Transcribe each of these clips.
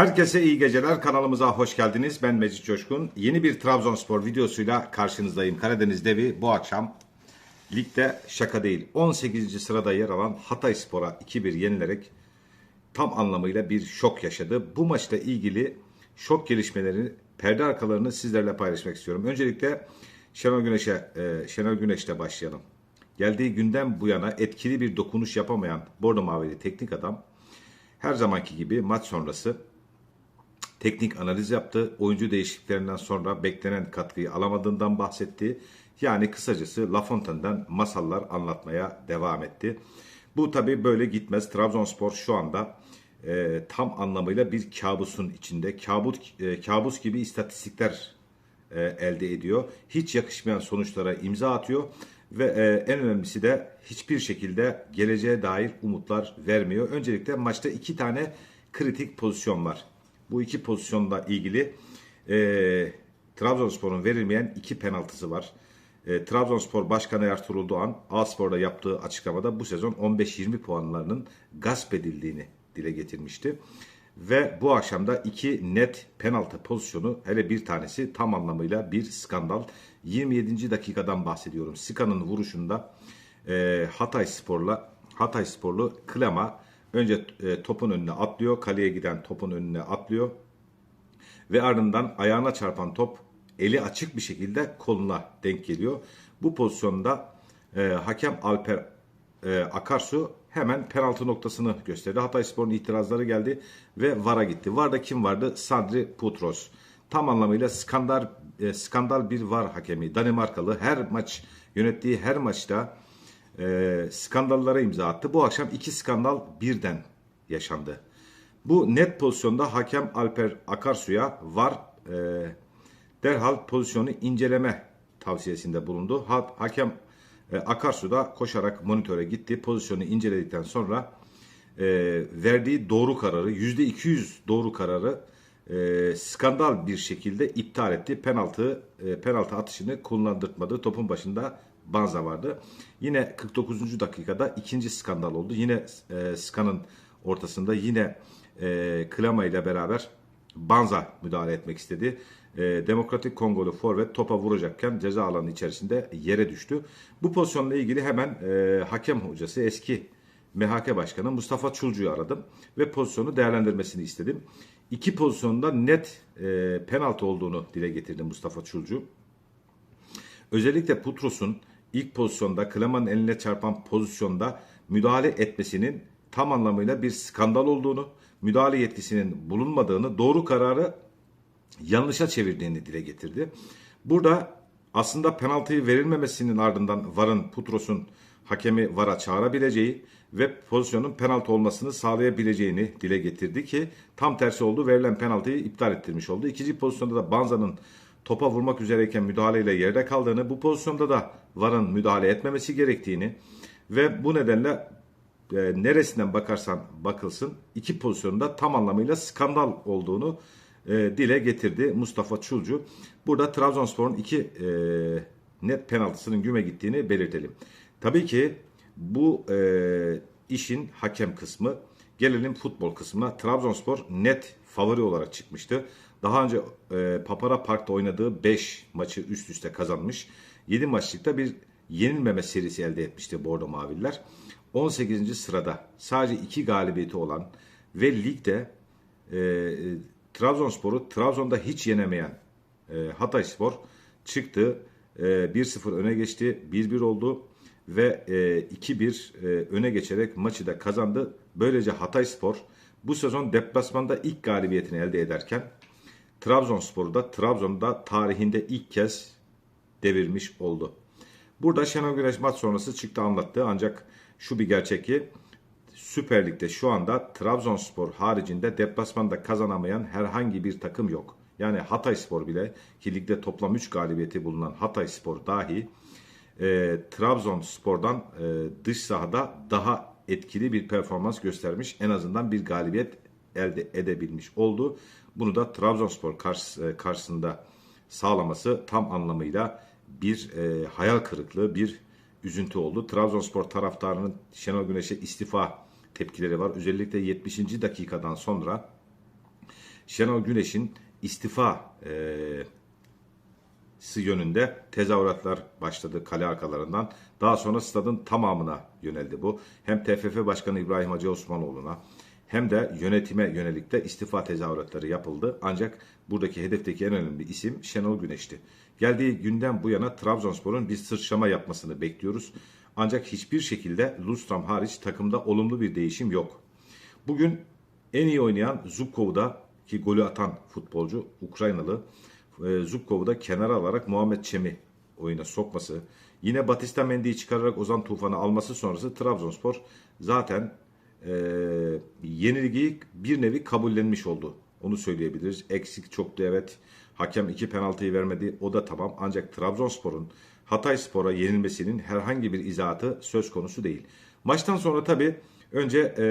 Herkese iyi geceler. Kanalımıza hoş geldiniz. Ben Mecit Coşkun. Yeni bir Trabzonspor videosuyla karşınızdayım. Karadeniz Devi bu akşam ligde şaka değil. 18. sırada yer alan Hatay Spor'a 2-1 yenilerek tam anlamıyla bir şok yaşadı. Bu maçla ilgili şok gelişmeleri, perde arkalarını sizlerle paylaşmak istiyorum. Öncelikle Şenol Güneş'e, e, Şenol Güneş'le başlayalım. Geldiği günden bu yana etkili bir dokunuş yapamayan Bordo Mavili teknik adam her zamanki gibi maç sonrası teknik analiz yaptı. Oyuncu değişikliklerinden sonra beklenen katkıyı alamadığından bahsetti. Yani kısacası La Fontaine'den masallar anlatmaya devam etti. Bu tabi böyle gitmez. Trabzonspor şu anda e, tam anlamıyla bir kabusun içinde. Kabus, e, kabus gibi istatistikler e, elde ediyor. Hiç yakışmayan sonuçlara imza atıyor ve e, en önemlisi de hiçbir şekilde geleceğe dair umutlar vermiyor. Öncelikle maçta iki tane kritik pozisyon var. Bu iki pozisyonla ilgili e, Trabzonspor'un verilmeyen iki penaltısı var. E, Trabzonspor Başkanı Ertuğrul Doğan A-Spor'da yaptığı açıklamada bu sezon 15-20 puanlarının gasp edildiğini dile getirmişti. Ve bu akşamda iki net penaltı pozisyonu hele bir tanesi tam anlamıyla bir skandal. 27. dakikadan bahsediyorum. Sika'nın vuruşunda e, Hatay Spor'la Hatay Sporlu Klema önce e, topun önüne atlıyor. Kaleye giden topun önüne atlıyor. Ve ardından ayağına çarpan top eli açık bir şekilde koluna denk geliyor. Bu pozisyonda e, hakem Alper e, Akarsu hemen penaltı noktasını gösterdi. Hatay Spor'un itirazları geldi ve VAR'a gitti. VAR'da kim vardı? Sadri Putros. Tam anlamıyla skandal e, skandal bir VAR hakemi. Danimarkalı her maç yönettiği her maçta e, skandallara imza attı. Bu akşam iki skandal birden yaşandı. Bu net pozisyonda hakem Alper Akarsu'ya VAR e, derhal pozisyonu inceleme tavsiyesinde bulundu. Ha, hakem e, Akarsu da koşarak monitöre gitti. Pozisyonu inceledikten sonra e, verdiği doğru kararı, %200 doğru kararı e, skandal bir şekilde iptal etti. Penaltı e, penaltı atışını kullandırtmadı. Topun başında Banza vardı. Yine 49. dakikada ikinci skandal oldu. Yine e, Skan'ın ortasında yine e, Klama ile beraber Banza müdahale etmek istedi. E, Demokratik Kongolu forvet topa vuracakken ceza alanı içerisinde yere düştü. Bu pozisyonla ilgili hemen e, hakem hocası eski MHK Başkanı Mustafa Çulcu'yu aradım ve pozisyonu değerlendirmesini istedim. İki pozisyonda net e, penaltı olduğunu dile getirdi Mustafa Çulcu. Özellikle Putros'un ilk pozisyonda Kleman'ın eline çarpan pozisyonda müdahale etmesinin tam anlamıyla bir skandal olduğunu, müdahale yetkisinin bulunmadığını, doğru kararı yanlışa çevirdiğini dile getirdi. Burada aslında penaltıyı verilmemesinin ardından VAR'ın Putros'un hakemi VAR'a çağırabileceği ve pozisyonun penaltı olmasını sağlayabileceğini dile getirdi ki tam tersi oldu. Verilen penaltıyı iptal ettirmiş oldu. İkinci pozisyonda da Banza'nın topa vurmak üzereyken müdahaleyle yerde kaldığını, bu pozisyonda da VAR'ın müdahale etmemesi gerektiğini ve bu nedenle e, neresinden bakarsan bakılsın iki pozisyonda tam anlamıyla skandal olduğunu e, dile getirdi Mustafa Çulcu. Burada Trabzonspor'un iki e, net penaltısının güme gittiğini belirtelim. Tabii ki bu e, işin hakem kısmı. Gelelim futbol kısmına. Trabzonspor net favori olarak çıkmıştı. Daha önce e, Papara Park'ta oynadığı 5 maçı üst üste kazanmış. 7 maçlıkta bir yenilmeme serisi elde etmişti Bordo Maviller. 18. sırada sadece 2 galibiyeti olan ve ligde e, Trabzonspor'u Trabzon'da hiç yenemeyen e, Hatay Spor çıktı. E, 1-0 öne geçti. 1-1 oldu ve e, 2-1 e, öne geçerek maçı da kazandı. Böylece Hatay Spor bu sezon deplasmanda ilk galibiyetini elde ederken Trabzonspor'u da Trabzon'da tarihinde ilk kez devirmiş oldu. Burada Şenol Güneş maç sonrası çıktı anlattı ancak şu bir gerçek ki Süper Lig'de şu anda Trabzonspor haricinde deplasmanda kazanamayan herhangi bir takım yok. Yani Hatay Spor bile ki ligde toplam 3 galibiyeti bulunan Hatay Spor dahi e, Trabzonspor'dan e, dış sahada daha etkili bir performans göstermiş. En azından bir galibiyet elde edebilmiş oldu. Bunu da Trabzonspor karşı, e, karşısında sağlaması tam anlamıyla bir e, hayal kırıklığı, bir üzüntü oldu. Trabzonspor taraftarının Şenol Güneş'e istifa tepkileri var. Özellikle 70. dakikadan sonra Şenol Güneş'in istifa e, yönünde tezahüratlar başladı kale arkalarından. Daha sonra stadın tamamına yöneldi bu. Hem TFF Başkanı İbrahim Hacı Osmanoğlu'na hem de yönetime yönelik de istifa tezahüratları yapıldı. Ancak buradaki hedefteki en önemli isim Şenol Güneş'ti. Geldiği günden bu yana Trabzonspor'un bir sıçrama yapmasını bekliyoruz. Ancak hiçbir şekilde Lustram hariç takımda olumlu bir değişim yok. Bugün en iyi oynayan Zubkov'da ki golü atan futbolcu Ukraynalı e, Zubkov'u da kenara alarak Muhammed Çem'i oyuna sokması, yine Batista Mendy'yi çıkararak Ozan Tufan'ı alması sonrası Trabzonspor zaten e, yenilgiyi bir nevi kabullenmiş oldu. Onu söyleyebiliriz. Eksik çoktu evet. Hakem iki penaltıyı vermedi. O da tamam. Ancak Trabzonspor'un Hatay Spor'a yenilmesinin herhangi bir izahatı söz konusu değil. Maçtan sonra tabii önce e,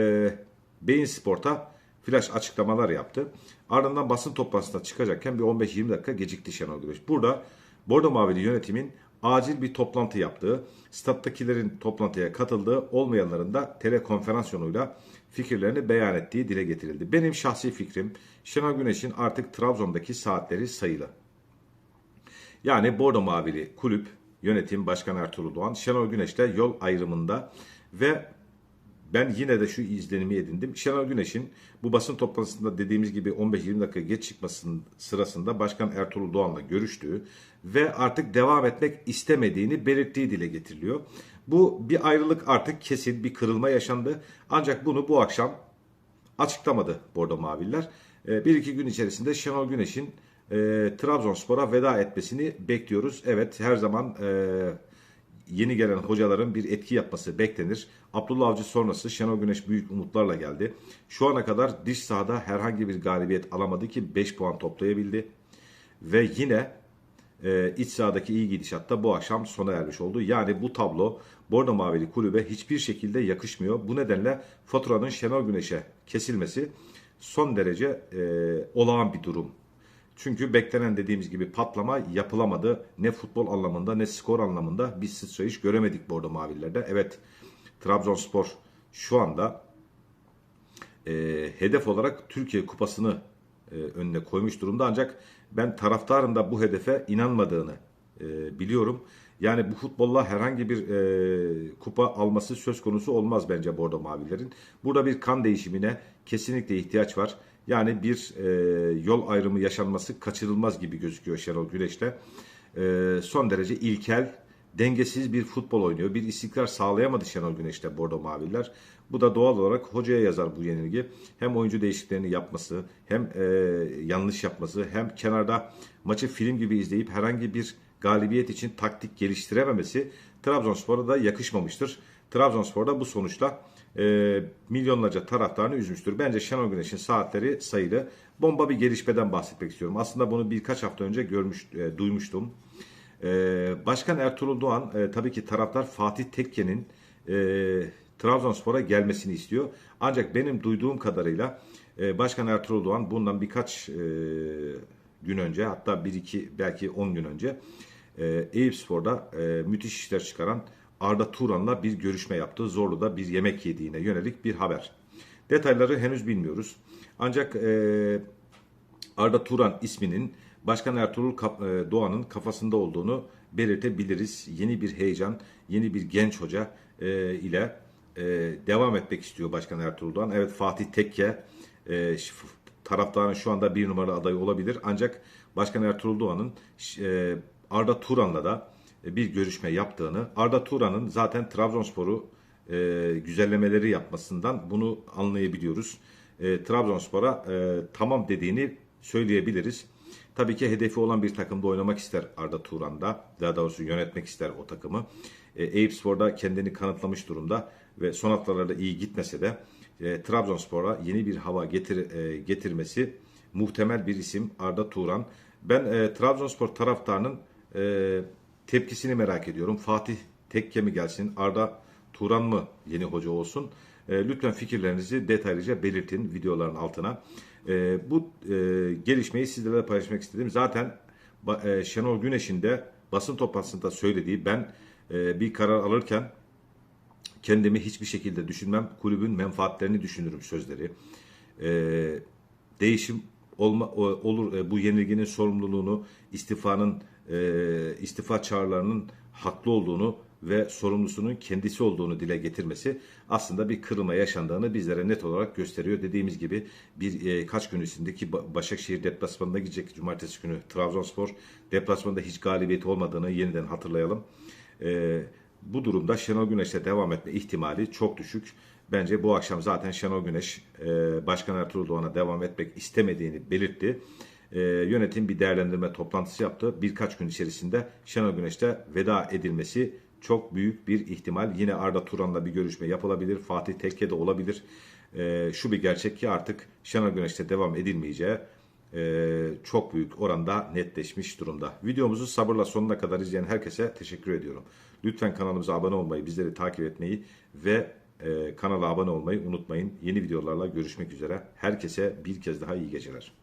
Beyin Spor'ta flash açıklamalar yaptı. Ardından basın toplantısına çıkacakken bir 15-20 dakika gecikti Şenol Güneş. Burada Bordo Mavili yönetimin acil bir toplantı yaptığı, stat'takilerin toplantıya katıldığı, olmayanların da telekonferans yoluyla fikirlerini beyan ettiği dile getirildi. Benim şahsi fikrim Şenol Güneş'in artık Trabzon'daki saatleri sayılı. Yani Bordo Mavili kulüp yönetim başkan Ertuğrul Doğan Şenol Güneş'le yol ayrımında ve ben yine de şu izlenimi edindim. Şenol Güneş'in bu basın toplantısında dediğimiz gibi 15-20 dakika geç çıkmasının sırasında Başkan Ertuğrul Doğan'la görüştüğü ve artık devam etmek istemediğini belirttiği dile getiriliyor. Bu bir ayrılık artık kesin bir kırılma yaşandı. Ancak bunu bu akşam açıklamadı Bordo Maviller. Ee, bir iki gün içerisinde Şenol Güneş'in e, Trabzonspor'a veda etmesini bekliyoruz. Evet her zaman e, yeni gelen hocaların bir etki yapması beklenir. Abdullah Avcı sonrası Şenol Güneş büyük umutlarla geldi. Şu ana kadar dış sahada herhangi bir galibiyet alamadı ki 5 puan toplayabildi. Ve yine e, iç sahadaki iyi gidişatta bu akşam sona ermiş oldu. Yani bu tablo Bordo Mavili kulübe hiçbir şekilde yakışmıyor. Bu nedenle faturanın Şenol Güneş'e kesilmesi son derece e, olağan bir durum. Çünkü beklenen dediğimiz gibi patlama yapılamadı. Ne futbol anlamında ne skor anlamında bir sıçrayış göremedik Bordo Mavillerde. Evet Trabzonspor şu anda e, hedef olarak Türkiye Kupası'nı e, önüne koymuş durumda. Ancak ben taraftarın da bu hedefe inanmadığını e, biliyorum. Yani bu futbolla herhangi bir e, kupa alması söz konusu olmaz bence Bordo Mavilerin. Burada bir kan değişimine kesinlikle ihtiyaç var. Yani bir e, yol ayrımı yaşanması kaçırılmaz gibi gözüküyor Şenol Güneş'le. E, son derece ilkel, dengesiz bir futbol oynuyor. Bir istikrar sağlayamadı Şenol Güneş'te Bordo Maviller. Bu da doğal olarak hocaya yazar bu yenilgi. Hem oyuncu değişikliklerini yapması, hem e, yanlış yapması, hem kenarda maçı film gibi izleyip herhangi bir galibiyet için taktik geliştirememesi Trabzonspor'a da yakışmamıştır. Trabzonspor da bu sonuçla e, milyonlarca taraftarını üzmüştür. Bence Şenol Güneş'in saatleri sayılı. Bomba bir gelişmeden bahsetmek istiyorum. Aslında bunu birkaç hafta önce görmüş, e, duymuştum. E, Başkan Ertuğrul Doğan e, tabii ki taraftar Fatih Tekke'nin e, Trabzonspor'a gelmesini istiyor. Ancak benim duyduğum kadarıyla e, Başkan Ertuğrul Doğan bundan birkaç e, gün önce hatta bir iki belki on gün önce e, Eyüp Spor'da e, müthiş işler çıkaran Arda Turan'la bir görüşme yaptı. Zorlu'da bir yemek yediğine yönelik bir haber. Detayları henüz bilmiyoruz. Ancak e, Arda Turan isminin Başkan Ertuğrul e, Doğan'ın kafasında olduğunu belirtebiliriz. Yeni bir heyecan, yeni bir genç hoca e, ile e, devam etmek istiyor Başkan Ertuğrul Doğan. Evet Fatih Tekke e, taraftarın şu anda bir numara adayı olabilir. Ancak Başkan Ertuğrul Doğan'ın e, Arda Turan'la da bir görüşme yaptığını, Arda Turan'ın zaten Trabzonspor'u e, güzellemeleri yapmasından bunu anlayabiliyoruz. E, Trabzonspor'a e, tamam dediğini söyleyebiliriz. Tabii ki hedefi olan bir takımda oynamak ister Arda Turan da. Daha doğrusu yönetmek ister o takımı. E, Eyüp Spor'da kendini kanıtlamış durumda ve son haftalarda iyi gitmese de e, Trabzonspor'a yeni bir hava getir, e, getirmesi muhtemel bir isim Arda Turan. Ben e, Trabzonspor taraftarının e, tepkisini merak ediyorum. Fatih Tekke mi gelsin, Arda Turan mı yeni hoca olsun? E, lütfen fikirlerinizi detaylıca belirtin videoların altına. E, bu e, gelişmeyi sizlerle paylaşmak istedim. Zaten e, Şenol Güneş'in de basın toplantısında söylediği ben e, bir karar alırken kendimi hiçbir şekilde düşünmem. Kulübün menfaatlerini düşünürüm sözleri. E, değişim olma olur e, bu yenilginin sorumluluğunu istifanın e, istifa çağrılarının haklı olduğunu ve sorumlusunun kendisi olduğunu dile getirmesi aslında bir kırılma yaşandığını bizlere net olarak gösteriyor. Dediğimiz gibi bir e, kaç gün üstündeki Ba- Başakşehir deplasmanına gidecek cumartesi günü Trabzonspor deplasmanda hiç galibiyeti olmadığını yeniden hatırlayalım. E, bu durumda Şenol Güneş'le devam etme ihtimali çok düşük. Bence bu akşam zaten Şenol Güneş e, Başkan Ertuğrul Doğan'a devam etmek istemediğini belirtti. E, yönetim bir değerlendirme toplantısı yaptı. Birkaç gün içerisinde Şenol Güneş'te veda edilmesi çok büyük bir ihtimal. Yine Arda Turan'la bir görüşme yapılabilir. Fatih Tekke de olabilir. E, şu bir gerçek ki artık Şenol Güneş'te devam edilmeyeceği e, çok büyük oranda netleşmiş durumda. Videomuzu sabırla sonuna kadar izleyen herkese teşekkür ediyorum. Lütfen kanalımıza abone olmayı, bizleri takip etmeyi ve e, kanala abone olmayı unutmayın. Yeni videolarla görüşmek üzere. Herkese bir kez daha iyi geceler.